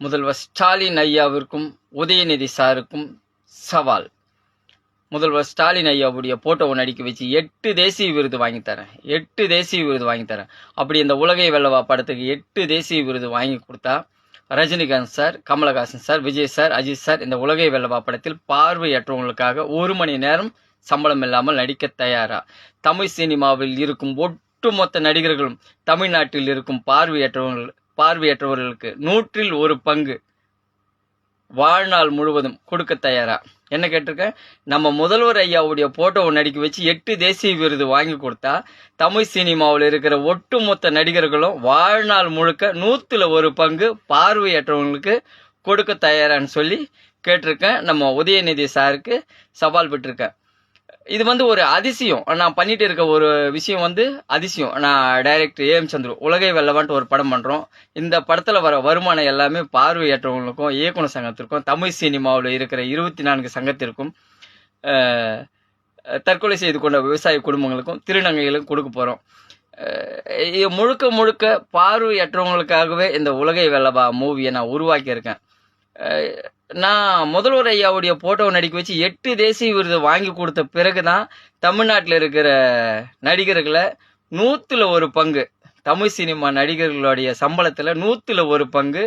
முதல்வர் ஸ்டாலின் ஐயாவிற்கும் உதயநிதி சாருக்கும் சவால். முதல்வர் ஸ்டாலின் ஐயாவுடைய போட்டோவை நடிக்க வச்சு எட்டு தேசிய விருது வாங்கி தரேன். எட்டு தேசிய விருது வாங்கி தரேன். அப்படி இந்த உலகை வெள்ளவா படத்துக்கு எட்டு தேசிய விருது வாங்கி கொடுத்தா Rajinikanth sir Kamalahasan sir Vijay sir Ajith sir இந்த உலகை வெள்ளவா படத்தில் பார்வையற்றவங்களுக்காக ஒரு மணி நேரம் சம்பளம் இல்லாமல் நடிக்க தயாரா? தமிழ் சினிமாவில் இருக்கும் ஒட்டுமொத்த நடிகர்களும் தமிழ்நாட்டில் இருக்கும் பார்வையற்றவர்கள் பார்வையற்றவர்களுக்கு நூற்றில் ஒரு பங்கு வாழ்நாள் முழுவதும் கொடுக்க தயாரா? என்ன கேட்டிருக்கேன் நம்ம முதல்வர் ஐயாவுடைய போட்டோவை நடிக்க வச்சு எட்டு தேசிய விருது வாங்கி கொடுத்தா தமிழ் சினிமாவில் இருக்கிற ஒட்டுமொத்த நடிகர்களும் வாழ்நாள் முழுக்க நூற்றில் ஒரு பங்கு பார்வையற்றவங்களுக்கு கொடுக்க தயாரான்னு சொல்லி கேட்டிருக்கேன். நம்ம உதயநிதி சாருக்கு சவால் பெற்றிருக்கேன். இது வந்து ஒரு அதிசயம். நான் பண்ணிட்டு இருக்க ஒரு விஷயம் வந்து அதிசயம். நான் டைரக்டர் ஏஎம் சந்துரு உலகை வெல்லவான்ட்டு ஒரு படம் பண்றோம். இந்த படத்துல வர வருமானம் எல்லாமே பார்வையற்றவங்களுக்கும் இயக்குனர் சங்கத்திற்கும் தமிழ் சினிமாவில் இருக்கிற இருபத்தி நான்கு சங்கத்திற்கும் தற்கொலை செய்து கொண்ட விவசாய குடும்பங்களுக்கும் திருநங்கைகளுக்கும் கொடுக்க போறோம். இது முழுக்க முழுக்க பார்வையற்றவங்களுக்காகவே இந்த உலகை வெல்லவா மூவியை நான் உருவாக்கியிருக்கேன். நான் முதல்வர் ஐயாவுடைய போட்டோவை நடிக்க வச்சு எட்டு தேசிய விருது வாங்கி கொடுத்த பிறகு தான் தமிழ்நாட்டில் இருக்கிற நடிகர்களை நூத்துல ஒரு பங்கு தமிழ் சினிமா நடிகர்களுடைய சம்பளத்துல நூத்துல ஒரு பங்கு